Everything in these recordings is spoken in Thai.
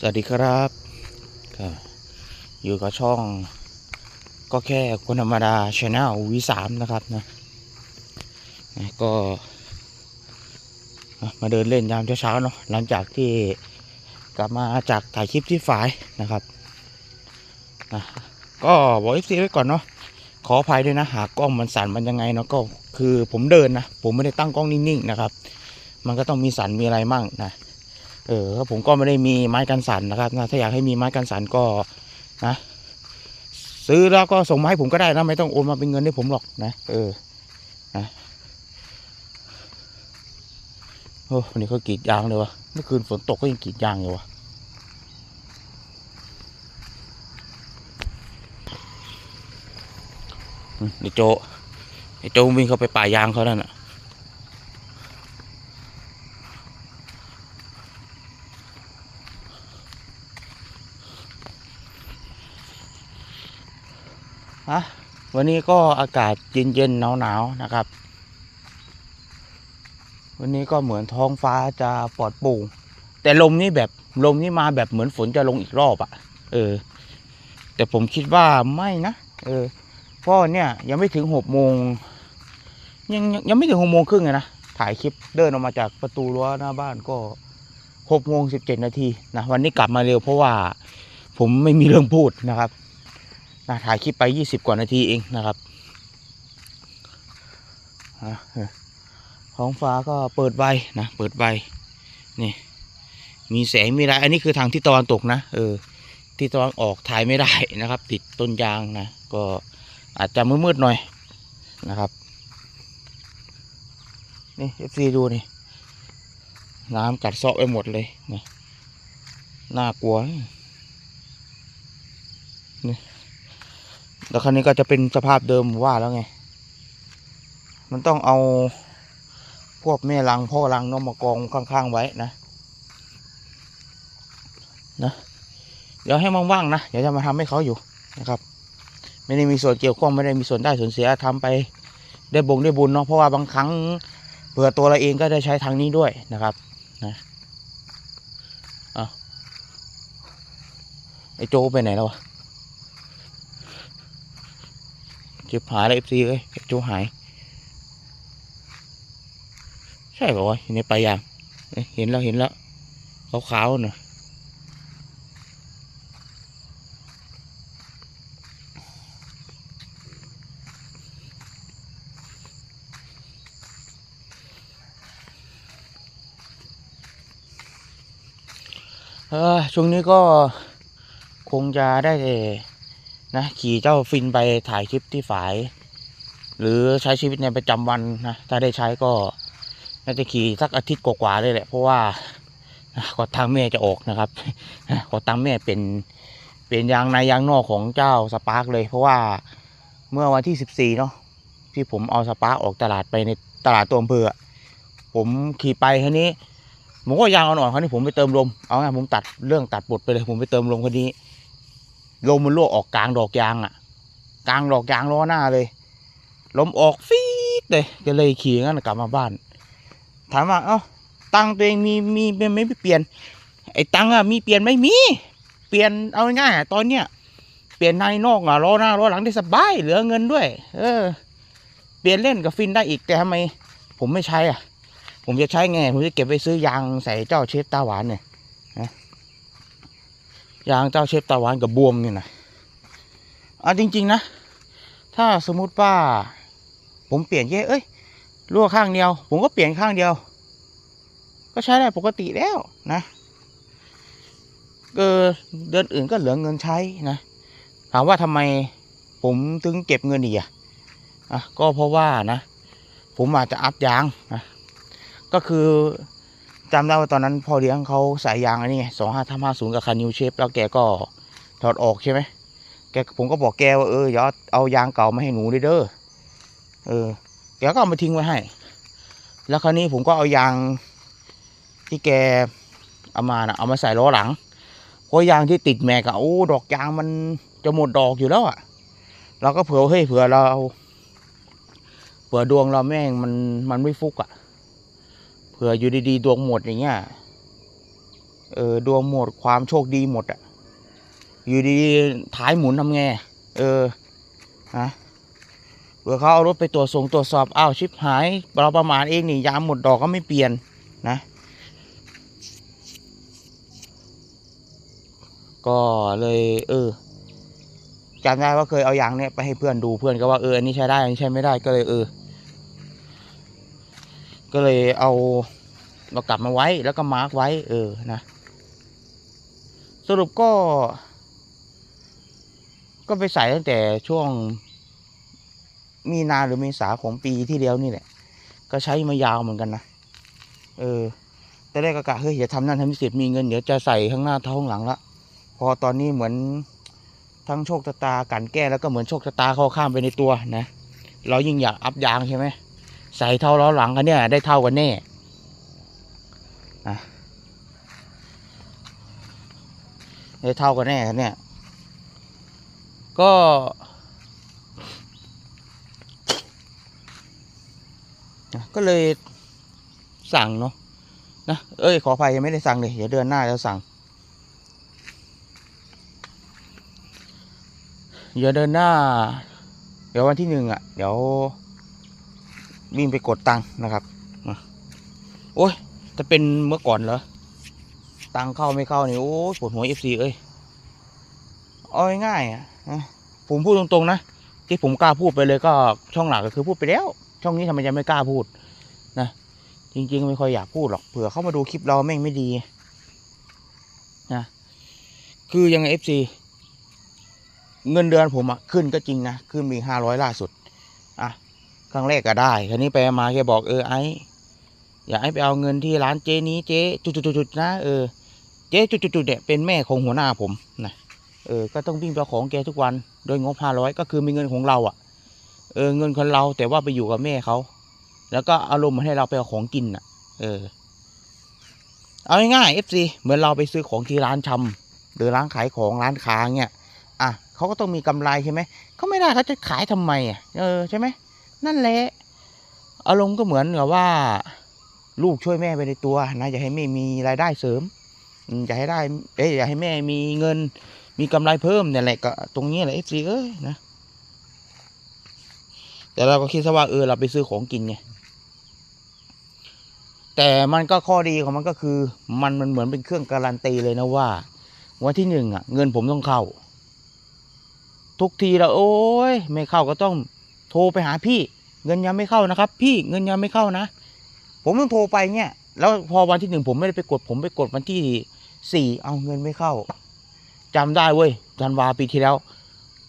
สวัสดีครับ อยู่กับช่องก็แค่คนธรรมดาช n แนลวีสามนะครับนะก็มาเดินเล่นยามเช้าๆเนาะหลังจากที่กลับมาจากถ่ายคลิปที่ฝายนะครับนะก็บอกเอฟซีไว้ก่อนเนาะขออภัยด้วยนะหากกล้องมันสั่นมันยังไงเนาะก็คือผมเดินนะผมไม่ได้ตั้งกล้องนิ่งๆนะครับ มันก็ต้องมีสั่นมีอะไรมั่งนะ เออผมก็ไม่ได้มีไม้กันสั่นนะครับนะถ้าอยากให้มีไม้กันสั่นก็นะซื้อแล้วก็ส่งมาให้ผมก็ได้นะไม่ต้องโอนมาเป็นเงินให้ผมหรอกนะเออนะโอ้วันนี้เขากรีดยางเลยวะเมื่อคืนฝนตกก็ยังกรีดยางอยู่วะไอโจไอโจวิ่งเข้าไปป่ายางเขานั่นน่ะ ฮะ วันนี้ก็อากาศเย็นๆหนาวๆนะครับ วันนี้ก็เหมือนท้องฟ้าจะปลอดโปร่งแต่ลมนี่แบบลมนี่มาแบบเหมือนฝนจะลงอีกรอบอะ่ะ เออ แต่ผมคิดว่าไม่นะเออเพราะเนี่ยยังไม่ถึงหกโมงยังยังยังไม่ถึงหกโมงครึ่งเลยนะถ่ายคลิปเดินออกมาจากประตูรั้วหน้าบ้านก็หกโมงสิบเจ็ดนาทีนะวันนี้กลับมาเร็วเพราะว่าผมไม่มีเรื่องพูดนะครับ นะถ่ายคลิปไปยี่สิบกว่านาทีเองนะครับอะเออท้องฟ้าก็เปิดใบนะ เปิดใบนี่ มีแสงมีอะไร อันนี้คือทางที่ตะวันตกนะ เออ ที่ตะวันออกถ่ายไม่ได้นะครับ ติดต้นยางนะ ก็อาจจะมืดๆหน่อยนะครับ นี่เอฟซีดูนี่ น้ำกัดเซาะไปหมดเลยนะน่ากลัวนะ แล้วคราวนี้ก็จะเป็นสภาพเดิมว่าแล้วไง มันต้องเอาพวกแม่รังพ่อรังน้องมากองข้างๆไว้นะนะเดี๋ยวให้ว่างๆนะเดี๋ยวจะมาทำให้เขาอยู่นะครับ ไม่ได้มีส่วนเกี่ยวข้องไม่ได้มีส่วนได้ส่วนเสียทำไปได้บงได้บุญเนาะเพราะว่าบางครั้งเผื่อตัวเราเองก็ได้ใช้ทางนี้ด้วยนะครับนะอะไอโจไปไหนแล้ววะ เจ็บหายเลยเอฟซีเอ้ยโจหาย ใช่ป่าวะอยู่ในปลายยางเห็นแล้วเห็นแล้วขาวๆน่ะเออช่วงนี้ก็คงจะได้แต่ นะขี่เจ้าฟินไปถ่ายคลิปที่ฝาย หรือใช้ชีวิตในประจำวันนะถ้าได้ใช้ก็น่าจะขี่สักอาทิตย์กว่าๆเลยแหละ เพราะว่าก็ทางแม่จะออกนะครับก็ตามแม่เป็นเป็นยางในยางนอกของเจ้าสปาร์กเลย เพราะว่าเมื่อวันที่สิบสี่เนาะที่ผมเอาสปาร์กออกตลาดไปในตลาดตัวอำเภอผมขี่ไปคันนี้ผมก็ยางอ่อนๆคันนี้ผมไปเติมลมเอาไงผมตัดเรื่องตัดบทไปเลย ผมไปเติมลมคันนี้ ลมมันรั่วออกกลางดอกยางอะ กลางดอกยางล้อหน้าเลย ลมออกฟีดเลยก็เลยขี่งั้นกลับมาบ้าน ถามว่าเอ้าตังตัวเองมีมีไม่ไม่เปลี่ยน ไอ้ตังอะมีเปลี่ยนไม่มี เปลี่ยนเอาง่ายๆตอนเนี้ยเปลี่ยนในนอกอะล้อหน้าล้อหลังได้สบายเหลือเงินด้วย เออ เปลี่ยนเล่นกับฟินได้อีกแต่ทำไม ผมไม่ใช้อะ ผมจะใช้ไงผมจะเก็บไปซื้อยางใส่เจ้าเชฟตาหวานเนี่ย ยางเจ้าเชฟตาวานกับบวมนี่นะเอาจริง ๆ นะ ถ้าสมมุติว่า ผมเปลี่ยนเยอะเอ้ยรั่วข้างเดียว ผมก็เปลี่ยนข้างเดียว ก็ใช้ได้ปกติแล้วนะเออเดือนอื่นก็เหลือเงินใช้นะถามว่าทำไมผมถึงเก็บเงินอีกอะอะก็เพราะว่านะ ผมอาจจะอัพยางนะก็คือ จำได้ว่าตอนนั้นพ่อเลี้ยงเขาใส่ยางอันนี้ไงสองห้าทห้าศูนย์กับคานิวเชฟแล้วแกก็ถอดออกใช่ไหมแกผมก็บอกแกว่าเอออย่าเอายางเก่ามาให้หนูด้วยเด้อเออแกก็เอามาทิ้งไว้ให้ แล้วคราวนี้ผมก็เอายางที่แกเอามานะเอามาใส่ล้อหลังเพราะยางที่ติดแม็กอะโอ้ดอกยางมันจะหมดดอกอยู่แล้วอะเราก็เผื่อเฮ้ยเผื่อเราเผื่อดวงเราแม่งมันมันไม่ฟุกอะ ผื่ออยู่ดีๆดวงหมดอย่างเงี้ยเออดวงหมดความโชคดีหมดอะอยู่ดีๆท้ายหมุนทำไงเออนะเผื่อเขาเอารถไปตรวจส่งตรวจสอบอ้าวชิปหายเราประมาณเองนี่ยามหมดดอกก็ไม่เปลี่ยนนะ ก็เลยเออจำได้ว่าเคยเอายางเนี่ยไปให้เพื่อนดูเพื่อนก็ว่าเอออันนี้ใช้ได้อันนี้ใช้ไม่ได้ก็เลยเออ ก็เลยเอาเรากลับมาไว้แล้วก็มาร์กไว้ เออนะ สรุปก็ ก็ไปใส่ตั้งแต่ช่วง มีนาหรือเมษาของปีที่แล้วนี่แหละ ก็ใช้มายาวเหมือนกันนะเออแต่แรกก็กะเฮ้ยอย่าทำนั่นทำนี่เสร็จมีเงินเดี๋ยวจะใส่ข้างหน้าเท่าข้างหลังละพอตอนนี้เหมือนทั้งโชคชะตากันแก้แล้วก็เหมือนโชคชะตาเข้าข้ามไปในตัวนะ เรายิ่งอยากอัพยางใช่ไหม ใส่เท่าล้อหลังกันเนี่ย ได้เท่ากันแน่ได้เท่ากันแน่เนี่ย ก็ ก็เลยสั่งเนาะนะ เอ้ย ขออภัยยังไม่ได้สั่งเลย เดี๋ยวเดือนหน้าจะสั่ง เดี๋ยวเดือนหน้า เดี๋ยววันที่หนึ่งอะ เดี๋ยว วิ่งไปกดตังค์นะครับโอ้ยจะเป็นเมื่อก่อนเหรอ ตังค์เข้าไม่เข้านี่โอ้ยปวดหัวเอฟซีเอ้ยเอาง่ายอะนะผมพูดตรงๆนะที่ผมกล้าพูดไปเลยก็ช่องหลักก็คือพูดไปแล้ว ช่องนี้ทำไมจะไม่กล้าพูดนะจริงๆไม่ค่อยอยากพูดหรอกเผื่อเขามาดูคลิปเราแม่งไม่ดีนะคือยังไงเอฟซีเงินเดือนผมอะขึ้นก็จริงนะขึ้นมีห้าร้อยล่าสุดอะ ครั้งแรกก็ได้ครั้นี้ไปมาแกบอกเออไออยากให้ไปเอาเงินที่ร้านเจนี้เจจุดๆๆนะเออเจ๊จุดๆเนี่ยเป็นแม่ของหัวหน้าผมนะเออก็ต้องวิ่งไปเอาของแกทุกวันโดยงบห้าร้อยก็คือมีเงินของเราอะ่ะเออเงินคนเราแต่ว่าไปอยู่กับแม่เขาแล้วก็อารมณ์มาให้เราไปเอาของกินอะ เออ เอาง่ายๆ FC เหมือนเราไปซื้อของที่ร้านชำหรือร้านขายของร้านค้าเงี้ยอะเขาก็ต้องมีกำไรใช่ไหมเขาไม่ได้เขาจะขายทำไมอะเออใช่ไหม นั่นแหละ อารมณ์ก็เหมือนกับว่า ลูกช่วยแม่ไปในตัวนะอยากให้แม่มีรายได้เสริมอยากให้ได้เอ้ยอยากให้แม่มีเงิน มีกำไรเพิ่มเนี่ยแหละก็ตรงนี้แหละ FC เอ้ยนะแต่เราก็คิดซะว่าเออเราไปซื้อของกินไงแต่มันก็ข้อดีของมันก็คือ มันมันเหมือนเป็นเครื่องการันตีเลยนะว่า วันที่หนึ่งอะ เงินผมต้องเข้า ทุกทีเราโอ้ยไม่เข้าก็ต้อง โทรไปหาพี่เงินยังไม่เข้านะครับ พี่เงินยังไม่เข้านะ ผมต้องโทรไปเนี่ยแล้วพอวันที่หนึ่งผมไม่ได้ไปกด ผมไปกดวันที่สี่เอาเงินไม่เข้าจำได้เว้ยธันวาปีที่แล้ว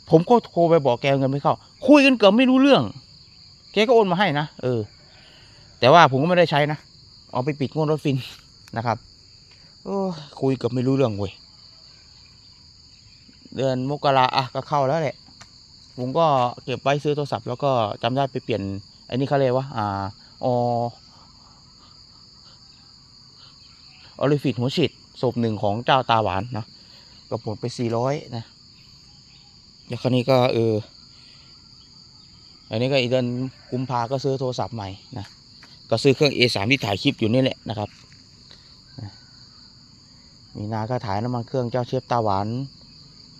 ผมก็โทรไปบอกแกเงินไม่เข้า คุยกันเกือบไม่รู้เรื่อง แกก็โอนมาให้นะเออ แต่ว่าผมก็ไม่ได้ใช้นะเอาไปปิดงวดรถฟินนะครับโอ้ยคุยเกับไม่รู้เรื่องเว้ยเดือนมกราอะก็เข้าแล้วแหละ ผมก็เก็บไว้ซื้อโทรศัพท์แล้วก็จำได้ไปเปลี่ยนไอ้นี่เขาเรียกว่าอ่าออลิฟิตหัวฉีดศพหนึ่งของเจ้าตาหวานนะก็ผลไปสี่ร้อยนะแล้วคราวนี้ก็เอออันนี้ก็อีกเดือนกุมภาก็ซื้อโทรศัพท์ใหม่นะก็ซื้อเครื่อง A3 ที่ถ่ายคลิปอยู่นี่แหละนะครับ มีนาก็ถ่ายน้ำมันเครื่องเจ้าเชฟตาหวาน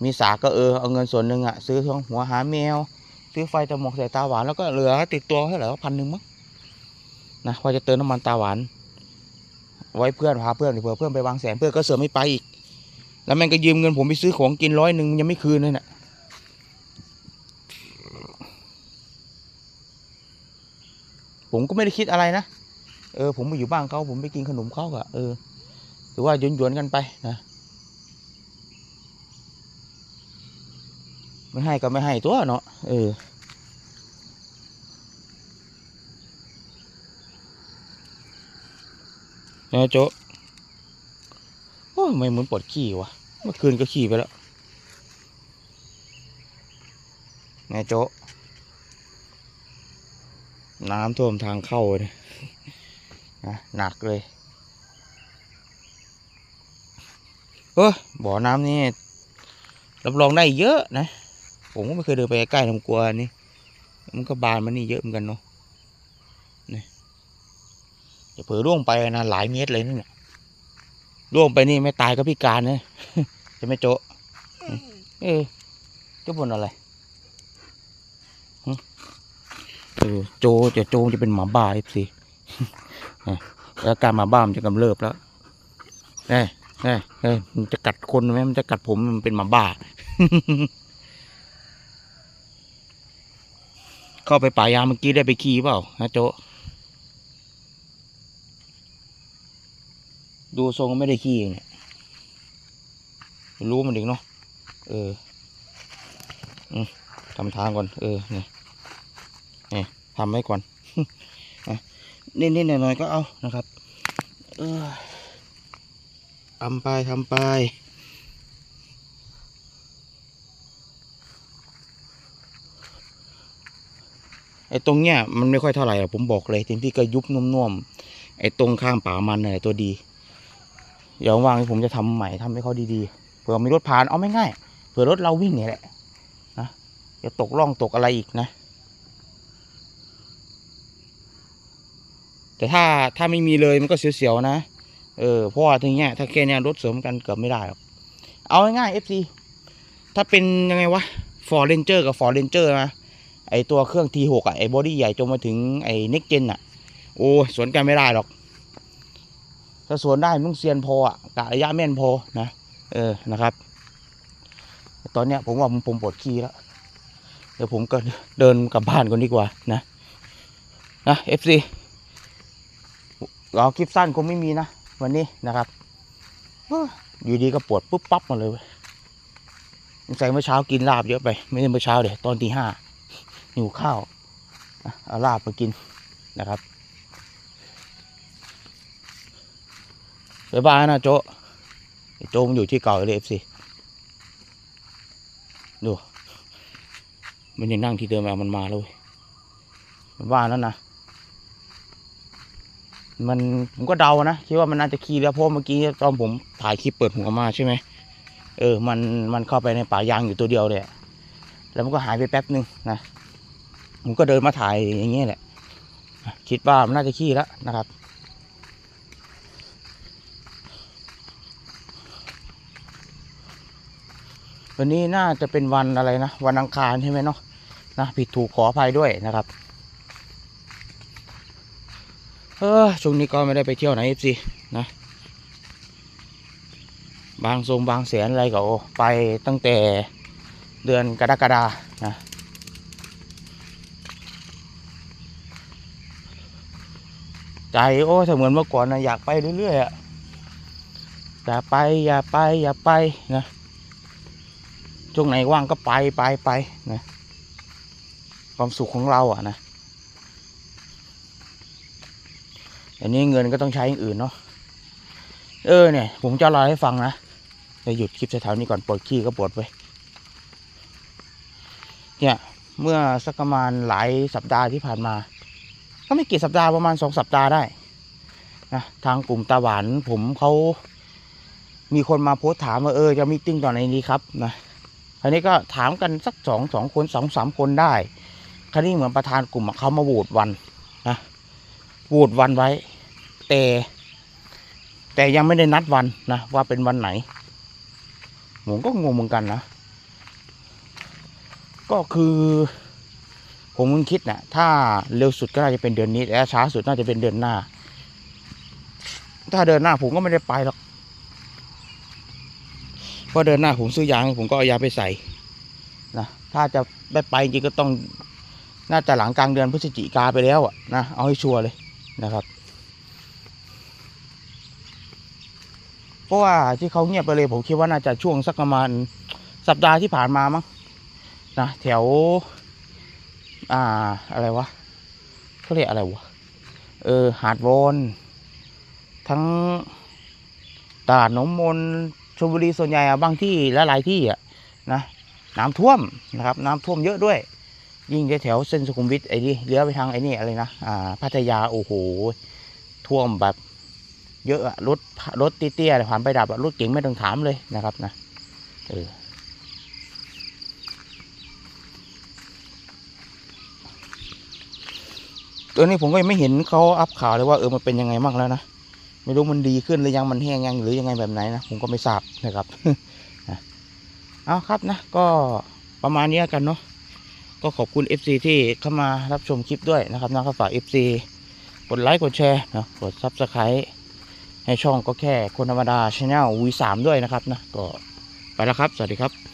มีสาก็เออเอาเงินส่วนหนึ่งอะซื้อเครื่องหัวหาแมว ซื้อไฟตะหมอกใส่ตาหวานแล้วก็เหลือติดตัวเท่าไหร่ว่าพันหนึ่งมั้งนะว่าจะเติมน้ำมันตาหวาน ไว้เพื่อนพาเพื่อนเผื่อเพื่อนไปวางแสนเพื่อนก็เสริมไม่ไปอีก แล้วแม่งก็ยืมเงินผมไปซื้อของกินร้อยหนึ่งยังไม่คืนเลยน่ะผมก็ไม่ได้คิดอะไรนะ เออ ผมไปอยู่บ้านเขาผมไปกินขนมเขาอะเออ หรือว่าหยวนๆกันไปนะ ไม่ให้ก็ไม่ให้ตัวเนาะเออนะโจโอ้ไม่เหมือนปวดขี้วะเมื่อคืนก็ขี้ไปแล้วนายโจน้ำท่วมทางเข้าเลยนะหนักเลยเออบ่อน้ำนี่รับรองได้เยอะนะ ผมก็ไม่เคยเดินไปใกล้ทำกลัวนี่มันก็บานมันนี่เยอะเหมือนกันเนาะนี่จะเผลอร่วงไปนะหลายเมตรเลยนี่เนี่ยล่วงไปนี่ไม่ตายก็พิการนะใช่ไหมโจะเออเจะบนอะไรเออโจจะโจจะเป็นหมาบ้าเอฟซีแล้วการหมาบ้ามันจะกำเริบแล้วเอ้เอ้เอ้มันจะกัดคนไหมมันจะกัดผมมันเป็นหมาบ้า เข้าไปป่ายางเมื่อกี้ได้ไปขี่เปล่านะโจดูทรงไม่ได้ขี้เนี่ยรู้มันเด็กเนาะเอออืมทำทางก่อน เออนี่นี่ทำไว้ก่อนอะนิดๆหน่อยๆก็เอานะครับ เออทำไปทำไป ไอ้ตรงเนี้ยมันไม่ค่อยเท่าไหร่อะผมบอกเลยทีที่ก็ยุบนุ่มๆไอ้ตรงข้างป่ามันเนี่ยตัวดีเดี๋ยวว่างผมจะทำใหม่ทำให้เขาดีๆเผื่อมีรถผ่านเอาไม่ง่ายเผื่อรถเราวิ่งเนี่ยแหละนะจะตกร่องตกอะไรอีกนะ แต่ถ้าถ้าไม่มีเลยมันก็เสียวๆนะเออเพราะว่าทีเนี้ยถ้าแค่เนี้ยรถเสริมกันเกือบไม่ได้หรอกเอาง่ายๆ FC ถ้าเป็นยังไงวะ Ford Ranger กับ Ford Ranger นะ ไอตัวเครื่อง T6 อะไอบอดี้ใหญ่จนมาถึงไอ Next Gen อะ โอ้สวนกันไม่ได้หรอก ถ้าสวนได้มึงเซียนพออะกะระยะแม่นพอนะเออนะครับ ตอนเนี้ยผมว่าผมปวดขี้แล้ว เดี๋ยวผมก็เดินกลับบ้านก่อนดีกว่านะนะ FC เราคลิปสั้นคงไม่มีนะ วันนี้นะครับอยู่ดีก็ปวดปุ๊บปั๊บมาเลยเว้ยสงสัยเมื่อเช้ากินลาบเยอะไป ไม่ใช่เมื่อเช้าเดี๋ยวตอนตีห้า หิวข้าวเอาลาบมากินนะครับบ๊ายบายนะโจโจมันอยู่ที่เก่าเลยเอฟซีดู มันยังนั่งที่เดิมอะมันมาแล้วเว้ยมันว่าแล้วนะ มันผมก็เดานะ คิดว่ามันน่าจะขี่แล้วเพราะเมื่อกี้ตอนผมถ่ายคลิปเปิดหัวมาใช่ไหมเออ มันมันเข้าไปในป่ายางอยู่ตัวเดียวเลยแล้วมันก็หายไปแป๊บหนึ่งนะ ผมก็เดินมาถ่ายอย่างเงี้ยแหละ คิดว่ามันน่าจะขี่แล้วนะครับ วันนี้น่าจะเป็นวันอะไรนะ วันอังคารใช่ไหมเนาะนะผิดถูกขออภัยด้วยนะครับ เออช่วงนี้ก็ไม่ได้ไปเที่ยวไหนเอฟซีนะบางทรงบางแสนอะไรก็ไปตั้งแต่เดือนกรกฎานะ ใจโอ้ถ้าเหมือนเมื่อก่อนนะอยากไปเรื่อยๆอะอย่าไปอย่าไปอย่าไปนะช่วงไหนว่างก็ไปไปไปนะความสุขของเราอะนะอันนี้เงินก็ต้องใช้อย่างอื่นเนาะเออเนี่ย ผมจะเล่าให้ฟังนะจะหยุดคลิปแถวๆนี้ก่อนปวดขี้ก็ปวดไปเนี่ย เมื่อสักประมาณหลายสัปดาห์ที่ผ่านมา ก็ไม่กี่สัปดาห์ประมาณสองสัปดาห์ได้นะทางกลุ่มตาหวานผมเขามีคนมาโพสถามว่าเออจะมีตติ้งตอนไหนดีครับนะคราวนี้ก็ถามกันสักสองสองคนสองสามคนได้คราวนี้เหมือนประธานกลุ่มเขามาโหวตวันนะโหวตวันไว้ แต่ แต่ยังไม่ได้นัดวันนะว่าเป็นวันไหนผมก็งงเหมือนกันนะ ก็คือ ผมมึงคิดนะถ้าเร็วสุดก็น่าจะเป็นเดือนนี้และช้าสุดน่าจะเป็นเดือนหน้า ถ้าเดือนหน้าผมก็ไม่ได้ไปหรอกเพราะเดินหน้าผมซื้อยางผมก็เอายาไปใส่นะถ้าจะได้ไปจริงก็ต้องน่าจะหลังกลางเดือนพฤศจิกาไปแล้วอะนะเอาให้ชัวร์เลยนะครับเพราะว่าที่เขาเงียบไปเลยผมคิดว่าน่าจะช่วงสักประมาณสัปดาห์ที่ผ่านมามั้งนะแถว อ่า อะไรวะเขาเรียกอะไรวะ เออ หาดวอนทั้งตลาดหนองมนชลบุรีส่วนใหญ่อะบางที่และหลายที่อะนะน้ำท่วมนะครับ น้ำท่วมเยอะด้วย ยิ่งแถวเส้นสุขุมวิทไอ้นี่เลี้ยวไปทางไอ้นี่อะไรนะอ่าพัทยาโอ้โหท่วมแบบ เยอะอะรถรถเตี้ยๆผ่านไปดับรถเก๋งไม่ต้องถามเลยนะครับนะเออ ตัวนี้ผมก็ยังไม่เห็นเขาอัพข่าวเลยว่าเออมันเป็นยังไงบ้างแล้วนะไม่รู้มันดีขึ้นหรือยังมันแห้งยังหรือยังไงแบบไหนนะผมก็ไม่ทราบนะครับเอาครับนะ ก็ประมาณนี้กันเนาะก็ขอบคุณ FC ที่เข้ามารับชมคลิปด้วยนะครับนะก็ฝาก FC กดไลค์กดแชร์นะกด Subscribe ให้ช่องก็แค่คนธรรมดาช n แนล V3 ด้วยนะครับนะก็ไปแล้วครับ สวัสดีครับ